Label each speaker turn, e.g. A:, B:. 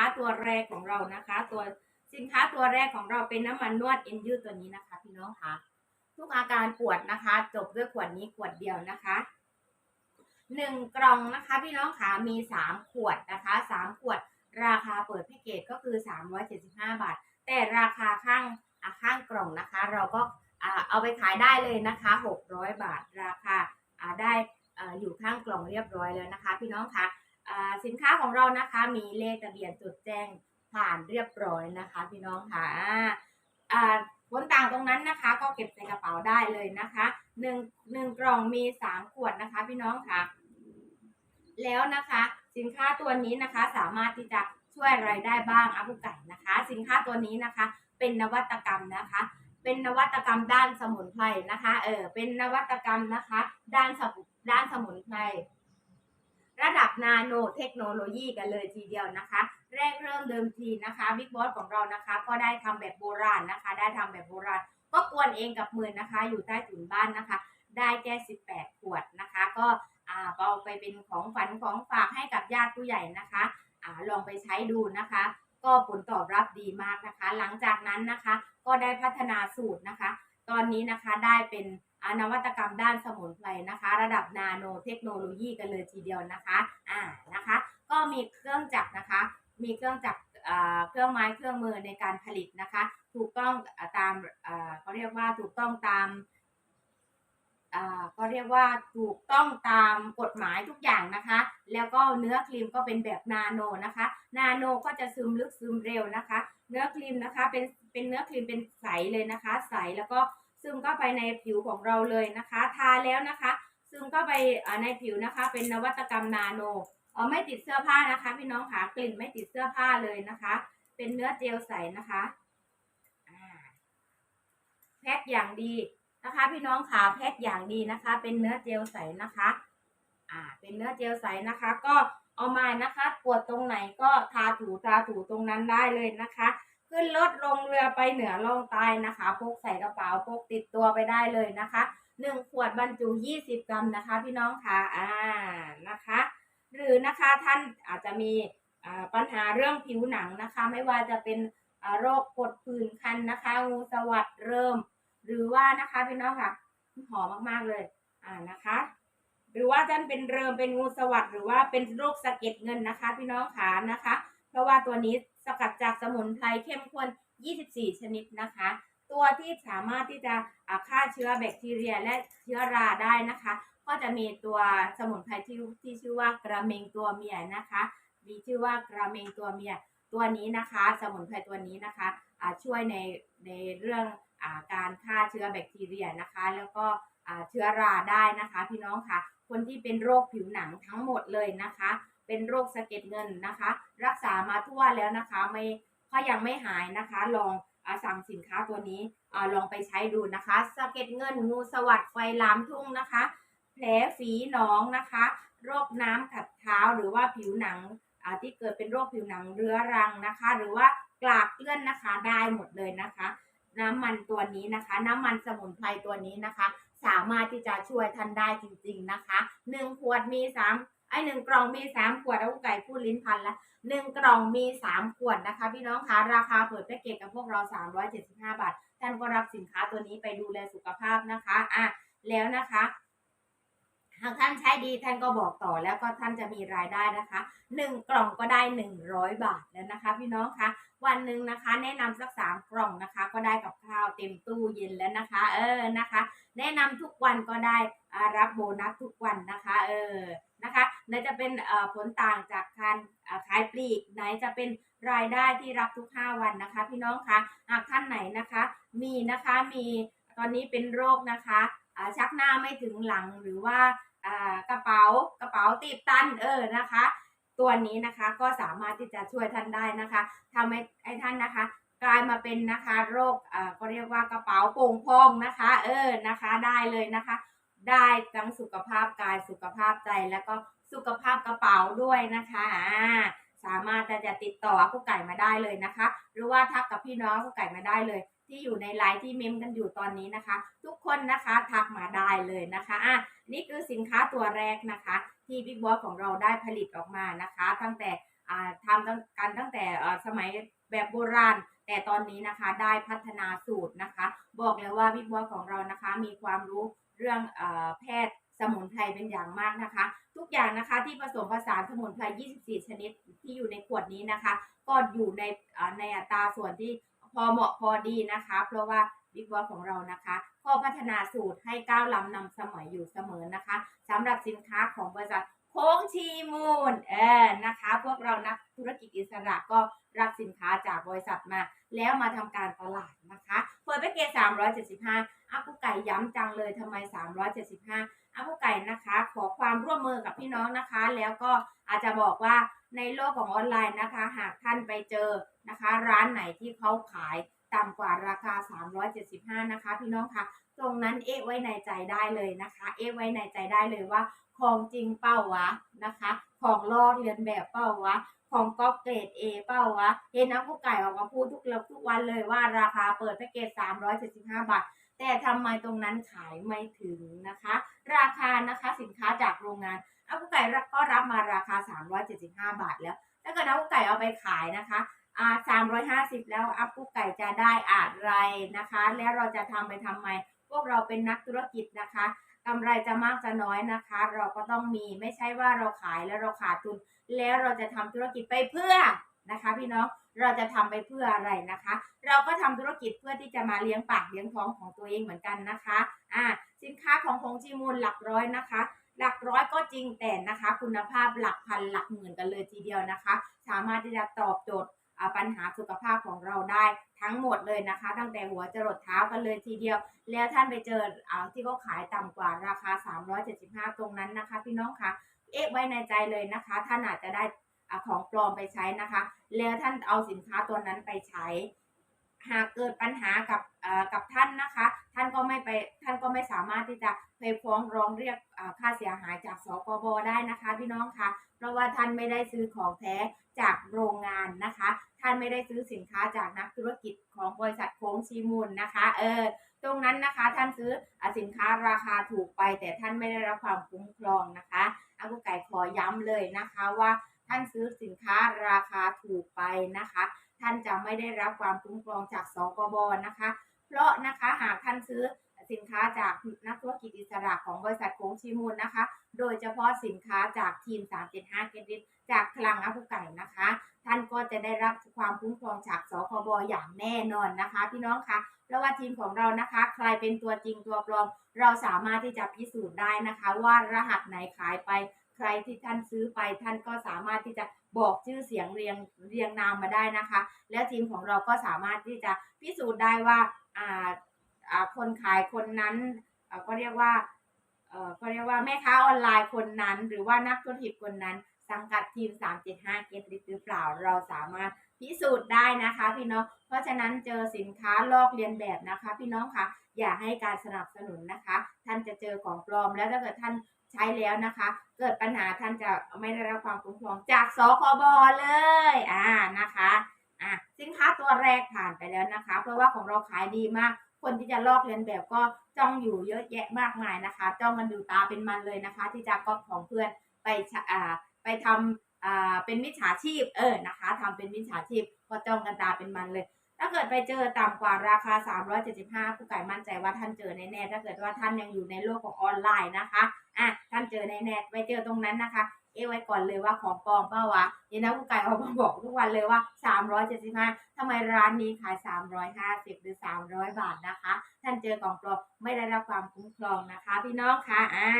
A: ค้าตัวแรกของเรานะคะ ตัวสินค้าตัวแรกของเราเป็นน้ำมันนวดเอ็นยืดตัวนี้นะคะพี่น้องคะทุกอาการปวดนะคะ จบด้วยขวดนี้ขวดเดียวนะคะหนึ่งกล่องนะคะ พี่น้องคะมีสามขวดนะคะสามขวด ราคาเปิดแพ็กเกจก็คือสามร้อยเจ็ดสิบห้าบาท แต่ราคาข้างข้างกล่องนะคะ เราก็เอาไปขายได้เลยนะคะหกร้อยบาทราคาได้อยู่ข้างกล่องเรียบร้อยแล้วนะคะ พี่น้องคะอ่า สินค้าของเรานะคะมีเลขทะเบียนจดแจ้งผ่านเรียบร้อยนะคะ พี่น้องค่ะอ่าผลต่างตรงนั้นนะคะ ก็เก็บใส่กระเป๋าได้เลยนะคะหนึ่งหนึ่งกล่องมีสามขวดนะคะ พี่น้องค่ะ แล้วนะคะ สินค้าตัวนี้นะคะ สามารถที่จะช่วยอะไรได้บ้างอาบุไก่นะคะ สินค้าตัวนี้นะคะ เป็นนวัตกรรมนะคะ เป็นนวัตกรรมด้านสมุนไพรนะคะ เออเป็นนวัตกรรมนะคะ ด้านสมด้านสมุนไพร ระดับนาโนเทคโนโลยีกันเลยทีเดียวนะคะ แรกเริ่มเดิมทีนะคะบิ๊กบอสของเรานะคะ ก็ได้ทำแบบโบราณนะคะ ได้ทำแบบโบราณ ก็กวนเองกับมือนะคะ อยู่ใต้ถุนบ้านนะคะ ได้แค่18 ขวดนะคะ ก็เอาไปเป็นของฝันของฝากให้กับญาติผู้ใหญ่นะคะอลองไปใช้ดูนะคะ ก็ผลตอบรับดีมากนะคะ หลังจากนั้นนะคะ ก็ได้พัฒนาสูตรนะคะ ตอนนี้นะคะได้เป็น นวัตกรรมด้านสมุนไพรนะคะ ระดับนาโนเทคโนโลยีกันเลยทีเดียวนะคะอ่านะคะ ก็มีเครื่องจักรนะคะ มีเครื่องจักรอ่าเครื่องไม้เครื่องมือในการผลิตนะคะ ถูกต้องตามอ่าเขาเรียกว่าถูกต้องตามอ่าก็เรียกว่าถูกต้องตามกฎหมายทุกอย่างนะคะ แล้วก็เนื้อครีมก็เป็นแบบนาโนนะคะ นาโนก็จะซึมลึกซึมเร็วนะคะ เนื้อครีมนะคะเป็นเป็นเนื้อครีมเป็นใสเลยนะคะ ใสแล้วก็ ซึมเข้าไปในผิวของเราเลยนะคะ ทาแล้วนะคะ ซึมเข้าไปอ่าในผิวนะคะ เป็นนวัตกรรมนาโนเออไม่ติดเสื้อผ้านะคะ พี่น้องค่ะกลิ่นไม่ติดเสื้อผ้าเลยนะคะ เป็นเนื้อเจลใสนะคะแพ็คอย่างดีนะคะ พี่น้องขาแพ็คอย่างดีนะคะ เป็นเนื้อเจลใสนะคะอ่าเป็นเนื้อเจลใสนะคะ ก็เอามานะคะปวดตรงไหนก็ทาถูทาถูตรงนั้นได้เลยนะคะ ขึ้นรถลงเรือไปเหนือล่องใต้นะคะ พกใส่กระเป๋าพกติดตัวไปได้เลยนะคะหนึ่งขวดบรรจุ 20 กรัมนะคะ พี่น้องค่ะอ่านะคะ หรือนะคะท่านอาจจะมีปัญหาเรื่องผิวหนังนะคะ ไม่ว่าจะเป็นโรคกดผื่นคันนะคะงูสวัสดเริ่ม หรือว่านะคะพี่น้องค่ะหอมมากๆเลยอ่านะคะ หรือว่าท่านเป็นเริมเป็นงูสวัสดหรือว่าเป็นโรคสะเก็ดเงินนะคะ พี่น้องขานะคะ เพราะว่าตัวนี้ สกัดจากสมุนไพรเข้มข้น 24 ชนิดนะคะ ตัวที่สามารถที่จะฆ่าเชื้อแบคทีเรียและเชื้อราได้นะคะ ก็จะมีตัวสมุนไพรที่ที่ชื่อว่ากระเมงตัวเมียนะคะมีชื่อว่ากระเมงตัวเมียตัวนี้นะคะ สมุนไพรตัวนี้นะคะช่วยในในเรื่องอการฆ่าเชื้อแบคทีเรียนะคะ แล้วก็เชื้อราได้นะคะ พี่น้องค่ะ คนที่เป็นโรคผิวหนังทั้งหมดเลยนะคะ เป็นโรคสะเก็ดเงินนะคะ รักษามาทั่วแล้วนะคะไม่ถ้ายังไม่หายนะคะ ลองอสั่งสินค้าตัวนี้อลองไปใช้ดูนะคะสะเก็ดเงินงูสวัสดไฟลามทุ่งนะคะ แผลฝีหนองนะคะ โรคน้ำขัดเท้าหรือว่าผิวหนังที่เกิดเป็นโรคผิวหนังเรื้อรังนะคะ หรือว่ากลากเลื่อนนะคะได้หมดเลยนะคะ น้ำมันตัวนี้นะคะ น้ำมันสมุนไพรตัวนี้นะคะ สามารถที่จะช่วยท่านได้จริง ๆนะคะหนึ่งขวดมีสาม ไอ้หนึ่งกล่องมีสามขวดเอาไก่พูดลิ้นพันละหนึ่งกล่องมีสามขวดนะคะ พี่น้องคะราคาเปิดแพ็กเกจกับพวกเราสามร้อยเจ็ดสิบห้าบาทท่านก็รับสินค้าตัวนี้ไปดูแลสุขภาพนะคะอะแล้วนะคะ หากท่านใช้ดีท่านก็บอกต่อแล้วก็ท่านจะมีรายได้นะคะหนึ่งกล่องก็ได้หนึ่งร้อยบาทแล้วนะคะ พี่น้องคะวันหนึ่งนะคะ แนะนำสักสามกล่องนะคะ ก็ได้กับข้าวเต็มตู้เย็นแล้วนะคะ เออนะคะ แนะนำทุกวันก็ได้อารับโบนัสทุกวันนะคะ เออนะคะไหนจะเป็นผลต่างจากการขายปลีกไหนจะเป็นรายได้ที่รับทุก 5 วันนะคะ พี่น้องคะหากท่านไหนนะคะ มีนะคะมีตอนนี้เป็นโรคนะคะชักหน้าไม่ถึงหลังหรือว่า กระเป๋ากระเป๋าตีบตันเออนะคะ ตัวนี้นะคะก็สามารถที่จะช่วยท่านได้นะคะทำให้ให้ท่านนะคะ กลายมาเป็นนะคะโรคอ่าก็เรียกว่ากระเป๋าโป่งพองนะคะ เออนะคะได้เลยนะคะ ได้ทั้งสุขภาพกายสุขภาพใจแล้วก็สุขภาพกระเป๋าด้วยนะคะอ่าสามารถจะจะติดต่อผู้ไก่มาได้เลยนะคะ หรือว่าทักกับพี่น้องผู้ไก่มาได้เลย ที่อยู่ในไลน์ที่เมมกันอยู่ตอนนี้นะคะ ทุกคนนะคะทักมาได้เลยนะคะอะนี่คือสินค้าตัวแรกนะคะ ที่บิ๊กบอสของเราได้ผลิตออกมานะคะ ตั้งแต่อ่าทำกันตั้งแต่สมัยแบบโบราณ แต่ตอนนี้นะคะได้พัฒนาสูตรนะคะ บอกเลยว่าพี่บัวของเรานะคะมีความรู้เรื่องอแพทย์สมุนไพรเป็นอย่างมากนะคะ ทุกอย่างนะคะที่ผสมผสานสมุนไพร 24 ชนิดที่อยู่ในขวดนี้นะคะ ก็อยู่ในในอัตราส่วนที่ พอเหมาะพอดีนะคะ เพราะว่าบิ๊กบอสของเรานะคะก็พัฒนาสูตรให้ก้าวล้ำนำสมัยอยู่เสมอนะคะสำหรับสินค้าของบริษัทโค้งชีมูลเออนะคะ พวกเรานักธุรกิจอิสระก็รับสินค้าจากบริษัทมา แล้วมาทำการตลาดนะคะเปิดแพ็กเกจ375อากุไก่ย้ำจังเลยทำไม 375อากุไก่นะคะ ขอความร่วมมือกับพี่น้องนะคะ แล้วก็อาจจะบอกว่า ในโลกของออนไลน์นะคะ หากท่านไปเจอนะคะ ร้านไหนที่เขาขายต่ำกว่าราคา 375 นะคะ พี่น้องคะตรงนั้นเอ๊ะไว้ในใจได้เลยนะคะ เอ๊ะไว้ในใจได้เลยว่า ของจริงเป้าวะนะคะ ของลอกเลียนแบบเป้าวะ ของก๊อปเกรดเอเป้าวะเห็นน้ำผู้ไก่ออกมาพูดทุกเรทุกวันเลยว่าราคาเปิดแพ็กเกจ 375 บาท แต่ทำไมตรงนั้นขายไม่ถึงนะคะ ราคานะคะสินค้าจากโรงงาน อาผู้ไก่ก็รับมาราคา 375 บาทแล้ว ถ้าเกิดอาผู้ไก่เอาไปขายนะคะอ่า350 แล้วอัพกุ๊กไก่จะได้อะไรนะคะ แล้วเราจะทำไปทำไม พวกเราเป็นนักธุรกิจนะคะกำไรจะมากจะน้อยนะคะ เราก็ต้องมีไม่ใช่ว่าเราขายแล้วเราขาดทุน แล้วเราจะทำธุรกิจไปเพื่อนะคะพี่น้องเราจะทำไปเพื่ออะไรนะคะ เราก็ทำธุรกิจเพื่อที่จะมาเลี้ยงปากเลี้ยงท้องของตัวเองเหมือนกันนะคะอ่าสินค้าของคงจีมูลหลักร้อยนะคะ หลักร้อยก็จริงแต่นะคะ คุณภาพหลักพันหลักหมื่นกันเลยทีเดียวนะคะ สามารถที่จะตอบโจทย์ปัญหาสุขภาพของเราได้ทั้งหมดเลยนะคะ ตั้งแต่หัวจรดเท้ากันเลยทีเดียว แล้วท่านไปเจออที่เขาขายต่ำกว่าราคา 375 ตรงนั้นนะคะ พี่น้องคะเอ๊ะไว้ในใจเลยนะคะ ท่านอาจจะได้อของปลอมไปใช้นะคะ แล้วท่านเอาสินค้าตัวนั้นไปใช้ หากเกิดปัญหากับกับท่านนะคะ ท่านก็ไม่ไปท่านก็ไม่สามารถที่จะไปฟ้องร้องเรียกค่าเสียหายจากสกบได้นะคะ พี่น้องคะเพราะว่าท่านไม่ได้ซื้อของแท้จากโรงงานนะคะ ท่านไม่ได้ซื้อสินค้าจากนักธุรกิจของบริษัทโค้งชีมูลนะคะเออตรงนั้นนะคะท่านซื้อสินค้าราคาถูกไป แต่ท่านไม่ได้รับความคุ้มครองนะคะอากุไก่ขอย้ำเลยนะคะว่าท่านซื้อสินค้าราคาถูกไปนะคะ ท่านจะไม่ได้รับความคุ้มครองจากสกบนะคะ เพราะนะคะหากท่านซื้อสินค้าจากนักธุรกิจอิสระของบริษัทโค้งชีมูลนะคะ โดยเฉพาะสินค้าจากทีม 375เกดิตจากพลังอัพไก่นะคะ ท่านก็จะได้รับความคุ้มครองจากสคบอย่างแน่นอนนะคะ พี่น้องคะเพราะว่าทีมของเรานะคะ ใครเป็นตัวจริงตัวปลอม เราสามารถที่จะพิสูจน์ได้นะคะ ว่ารหัสไหนขายไป ใครที่ท่านซื้อไปท่านก็สามารถที่จะ บอกชื่อเสียงเรียงเรียงนามมาได้นะคะ แล้วทีมของเราก็สามารถที่จะพิสูจน์ได้ว่าอ่าอ่าคนขายคนนั้นก็เรียกว่าเอ่อก็เรียกว่าแม่ค้าออนไลน์คนนั้น หรือว่านักธุรกิจคนนั้น สังกัดทีม 375เกตลิหรือเปล่าเราสามารถพิสูจน์ได้นะคะพี่น้อง เพราะฉะนั้นเจอสินค้าลอกเลียนแบบนะคะ พี่น้องคะอย่าให้การสนับสนุนนะคะ ท่านจะเจอของปลอมแล้วถ้าเกิดท่าน ใช้แล้วนะคะ เกิดปัญหาท่านจะไม่ได้รับความคุ้มครองจากสคบเลยอ่านะคะอะสินค้าตัวแรกผ่านไปแล้วนะคะ เพราะว่าของเราขายดีมาก คนที่จะลอกเลียนแบบก็จ้องอยู่เยอะแยะมากมายนะคะ จ้องกันดูตาเป็นมันเลยนะคะ ที่จะก๊อปของเพื่อนไปอ่าไปทำอ่าเป็นมิจฉาชีพเออนะคะทำเป็นมิจฉาชีพก็จ้องกันตาเป็นมันเลยถ้าเกิดไปเจอต่ำกว่าราคา 375ผู้ไก่มั่นใจว่าท่านเจอแน่ๆ ถ้าเกิดว่าท่านยังอยู่ในโลกของออนไลน์นะคะานเจอแน่ๆไปเจอตรงนั้นนะคะ เอไว้ก่อนเลยว่าของปลอมเปล่าวะเดี๋ยวนะผู้ไก่ออกมาบอกทุกวันเลยว่า 375ทำไมร้านนี้ขาย 350 หรือ 300 บาทนะคะ ท่านเจอของปลอมไม่ได้รับความคุ้มครองนะคะ พี่น้องคะอ่า